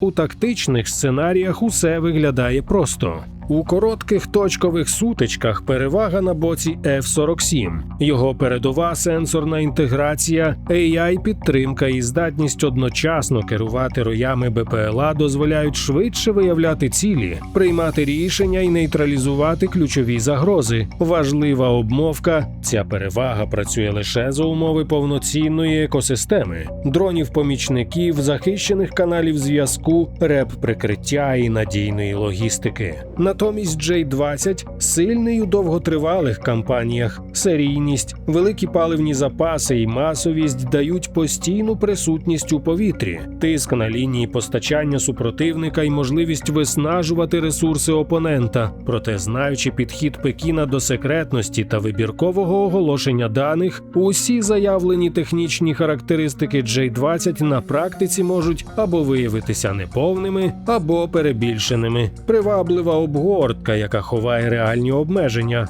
У тактичних сценаріях усе виглядає просто. У коротких точкових сутичках перевага на боці F-47. Його передова сенсорна інтеграція, AI-підтримка і здатність одночасно керувати роями БПЛА дозволяють швидше виявляти цілі, приймати рішення і нейтралізувати ключові загрози. Важлива обмовка: ця перевага працює лише за умови повноцінної екосистеми, дронів-помічників, захищених каналів зв'язку, реп-прикриття і надійної логістики. Натомість J-20 сильний у довготривалих кампаніях, серійність, великі паливні запаси і масовість дають постійну присутність у повітрі, тиск на лінії постачання супротивника і можливість виснажувати ресурси опонента. Проте, знаючи підхід Пекіна до секретності та вибіркового оголошення даних, усі заявлені технічні характеристики J-20 на практиці можуть або виявитися неповними, або перебільшеними. Приваблива обгортка, яка ховає реальні обмеження.